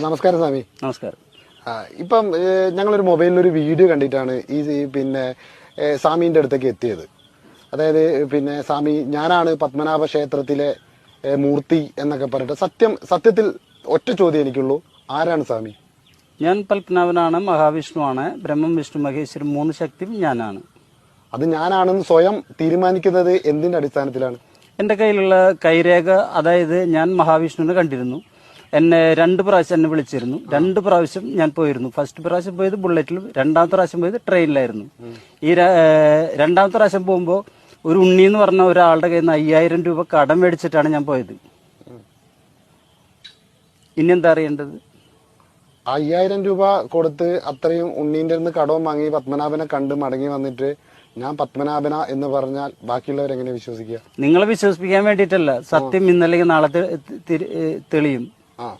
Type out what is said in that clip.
നമസ്കാരം സ്വാമി. നമസ്കാരം. ഇപ്പം ഞങ്ങളൊരു മൊബൈലിൽ ഒരു വീഡിയോ കണ്ടിട്ടാണ് ഈ പിന്നെ ഏ, അടുത്തേക്ക് എത്തിയത്. അതായത് പിന്നെ സ്വാമി ഞാനാണ് പത്മനാഭ ക്ഷേത്രത്തിലെ മൂർത്തി എന്നൊക്കെ പറഞ്ഞിട്ട് സത്യം സത്യത്തിൽ ഒറ്റ ചോദ്യം എനിക്കുള്ളൂ. ആരാണ് സ്വാമി? ഞാൻ പത്മനാഭനാണ് മഹാവിഷ്ണുവാണ് ബ്രഹ്മം വിഷ്ണു മഹേശ്വരൻ മൂന്ന് ശക്തിയും ഞാനാണ്. അത് ഞാനാണെന്ന് സ്വയം തീരുമാനിക്കുന്നത് എന്തിന്റെ അടിസ്ഥാനത്തിലാണ്? എന്റെ കയ്യിലുള്ള കൈരേഖ അതായത് ഞാൻ മഹാവിഷ്ണുവിനെ കണ്ടിരുന്നു. എന്നെ രണ്ട് പ്രാവശ്യം എന്നെ വിളിച്ചിരുന്നു. രണ്ട് പ്രാവശ്യം ഞാൻ പോയിരുന്നു. ഫസ്റ്റ് പ്രാവശ്യം പോയത് ബുള്ളറ്റിലും രണ്ടാമത്തെ പ്രാവശ്യം പോയത് ട്രെയിനിലായിരുന്നു ഈ രണ്ടാമത്തെ പ്രാവശ്യം പോകുമ്പോൾ ഒരു ഉണ്ണി എന്ന് പറഞ്ഞ ഒരാളുടെ കയ്യിൽ നിന്ന് അയ്യായിരം രൂപ കടം മേടിച്ചിട്ടാണ് ഞാൻ പോയത്. ഇനി എന്താ അറിയേണ്ടത്? അയ്യായിരം രൂപ കൊടുത്ത് അത്രയും ഉണ്ണീന്റെ നിന്ന് കടവും വാങ്ങി പത്മനാഭനെ കണ്ട് മടങ്ങി വന്നിട്ട് ഞാൻ പത്മനാഭന എന്ന് പറഞ്ഞാൽ ബാക്കിയുള്ളവർ എങ്ങനെ വിശ്വസിക്കുക? നിങ്ങളെ വിശ്വസിപ്പിക്കാൻ വേണ്ടിയിട്ടല്ല. സത്യം ഇന്നല്ലെങ്കിൽ നാളെ തെളിയും. ಹಾಂ